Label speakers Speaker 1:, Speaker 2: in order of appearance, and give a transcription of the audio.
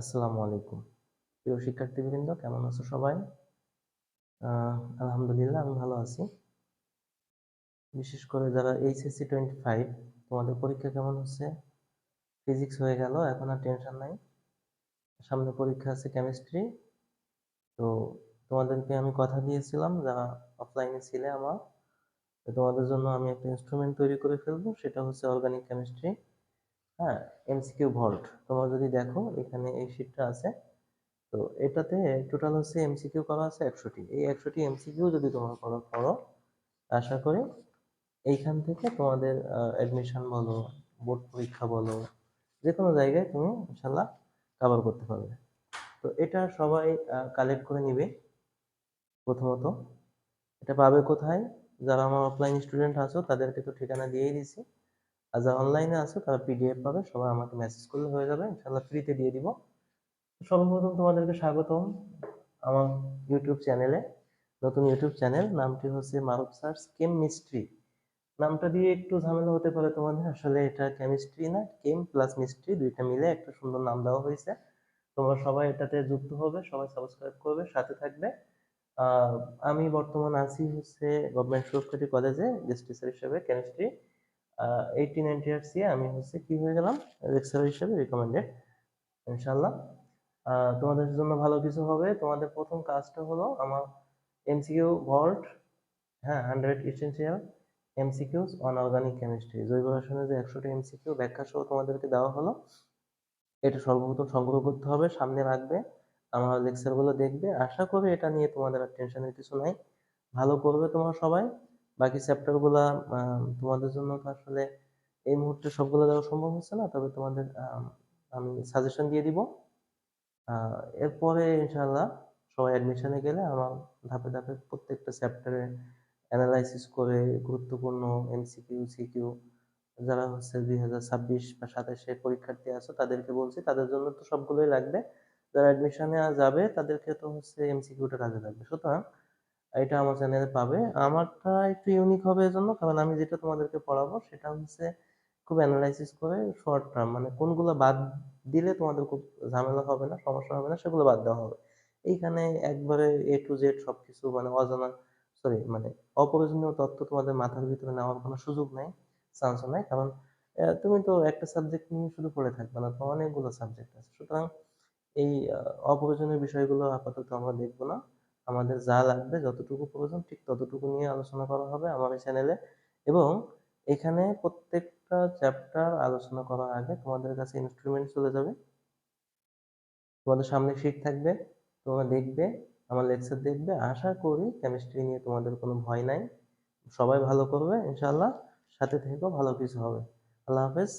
Speaker 1: আসসালামু আলাইকুম। প্রিয় শিক্ষার্থীবৃন্দ, কেমন আছো সবাই? আলহামদুলিল্লাহ, আমি ভালো আছি। বিশেষ করে যারা এইচএসসি টোয়েন্টি ফাইভ, তোমাদের পরীক্ষা কেমন হচ্ছে? ফিজিক্স হয়ে গেল, এখন আর টেনশন নাই। সামনে পরীক্ষা আছে কেমিস্ট্রি। তো তোমাদেরকে আমি কথা দিয়েছিলাম, যারা অফলাইনে ছিলে আমার। তোমাদের জন্য আমি একটা ইনস্ট্রুমেন্ট তৈরি করে ফেলব, সেটা হচ্ছে অর্গানিক কেমিস্ট্রি হ্যাঁ এমসিকিউ ভল্ট তোমরা যদি দেখো, এখানে এই শিটটা আছে। তো এটাতে টোটাল হচ্ছে এমসিকিউ করা আছে একশোটি এই একশোটি এমসিকিউ যদি তোমরা করো করো, আশা করি এইখান থেকে তোমাদের অ্যাডমিশন বলো বোর্ড পরীক্ষা বলো যে কোনো জায়গায় তুমি ইনশাল্লাহ কভার করতে পারবে। তো এটা সবাই কালেক্ট করে নিবে প্রথমত। এটা পাবে কোথায়? যারা আমার অফলাইন স্টুডেন্ট আছো, তাদেরকে তো ঠিকানা দিয়েই দিছি। আর যারা অনলাইনে আছো, তারা পিডিএফ পাবে, সবাই আমাকে মেসেজ করলে হয়ে যাবে ইনশাল্লাহ ফ্রিতে দিয়ে দিব। সর্বপ্রথম তোমাদেরকে স্বাগতম আমার ইউটিউব চ্যানেলে নতুন ইউটিউব চ্যানেল নামটি হচ্ছে মারুফ সার্স কেমিস্ট্রি নামটা দিয়ে একটু ঝামেলা হতে পারে তোমাদের, আসলে এটা কেমিস্ট্রি না কেম প্লাস মিস্ট্রি দুইটা মিলে একটা সুন্দর নাম দেওয়া হয়েছে। তোমরা সবাই এটাতে যুক্ত হবে, সবাই সাবস্ক্রাইব করবে, সাথে থাকবে। আমি বর্তমান আছি হচ্ছে গভর্নমেন্ট সুরক্ষিত কলেজে গেস্ট টিচার হিসেবে কেমিস্ট্রি এইটি নাইনটি ইয়ার্স আমি হচ্ছে কি হয়ে গেলাম? লেকচার হিসেবে রিকমেন্ডেড ইনশাল্লাহ তোমাদের জন্য ভালো কিছু হবে। তোমাদের প্রথম কাজটা হলো আমার এমসিকিউ ভল্ট হ্যাঁ hundred essential MCQs on organic chemistry জৈব রসায়নের যে একশোটা এমসিকিউ ব্যাখ্যা সহ তোমাদেরকে দেওয়া হলো, এটা সর্বপ্রথম সংগ্রহ করতে হবে, সামনে রাখবে, আমার লেকচারগুলো দেখবে। আশা করি এটা নিয়ে তোমাদের আর টেনশনের কিছু নাই। ভালো করবে তোমরা সবাই। বাকি চ্যাপ্টারগুলো তোমাদের জন্য তো আসলে এই মুহূর্তে সবগুলো দেওয়া সম্ভব হচ্ছে না, তবে তোমাদের আমি সাজেশন দিয়ে দিব। এরপরে ইনশাল্লাহ সবাই অ্যাডমিশনে গেলে আমার ধাপে ধাপে প্রত্যেকটা চ্যাপ্টারে অ্যানালাইসিস করে গুরুত্বপূর্ণ এমসিকিউ সিকিউ যারা হচ্ছে দুই হাজার ছাব্বিশ বা সাতাশে পরীক্ষার্থী আছে, তাদেরকে বলছি, তাদের জন্য তো সবগুলোই লাগবে। যারা অ্যাডমিশনে যাবে, তাদেরকে তো হচ্ছে এমসিকিউটা কাজে লাগবে। সুতরাং এটা আমার চ্যানেলে পাবে। আমারটা একটু ইউনিক হবে এজন্য, কারণ আমি যেটা তোমাদেরকে পড়াবো সেটা হচ্ছে খুব অ্যানালাইসিস করে শর্ট টার্ম মানে কোনগুলো বাদ দিলে তোমাদের খুব ঝামেলা হবে না, সমস্যা হবে না, সেগুলো বাদ দেওয়া হবে। এইখানে একবারে এ টু জেড সবকিছু মানে অজানা সরি মানে অপ্রয়োজনীয় তথ্য তোমাদের মাথার ভিতরে নেওয়ার কোনো সুযোগ নেই চান্সও নাই, কারণ তুমি তো একটা সাবজেক্ট নিয়ে শুধু পড়ে থাকবে না, তো অনেকগুলো সাবজেক্ট আছে। সুতরাং এই অপ্রয়োজনীয় বিষয়গুলো আপাতত আমরা দেখব না। আমাদের যা লাগবে, যতটুকু প্রয়োজন, ঠিক ততটুকু নিয়ে আলোচনা করা হবে আমার এই চ্যানেলে এবং এখানে প্রত্যেকটা চ্যাপ্টার আলোচনা করার আগে তোমাদের কাছে ইনস্ট্রুমেন্ট চলে যাবে। তোমাদের সামনে শিট থাকবে, তোমরা দেখবে, আমার লেকচার দেখবে। আশা করি কেমিস্ট্রি নিয়ে তোমাদের কোনো ভয় নাই। সবাই ভালো করবে ইনশাল্লাহ সাথে থেকেও ভালো কিছু হবে। আল্লাহ হাফেজ।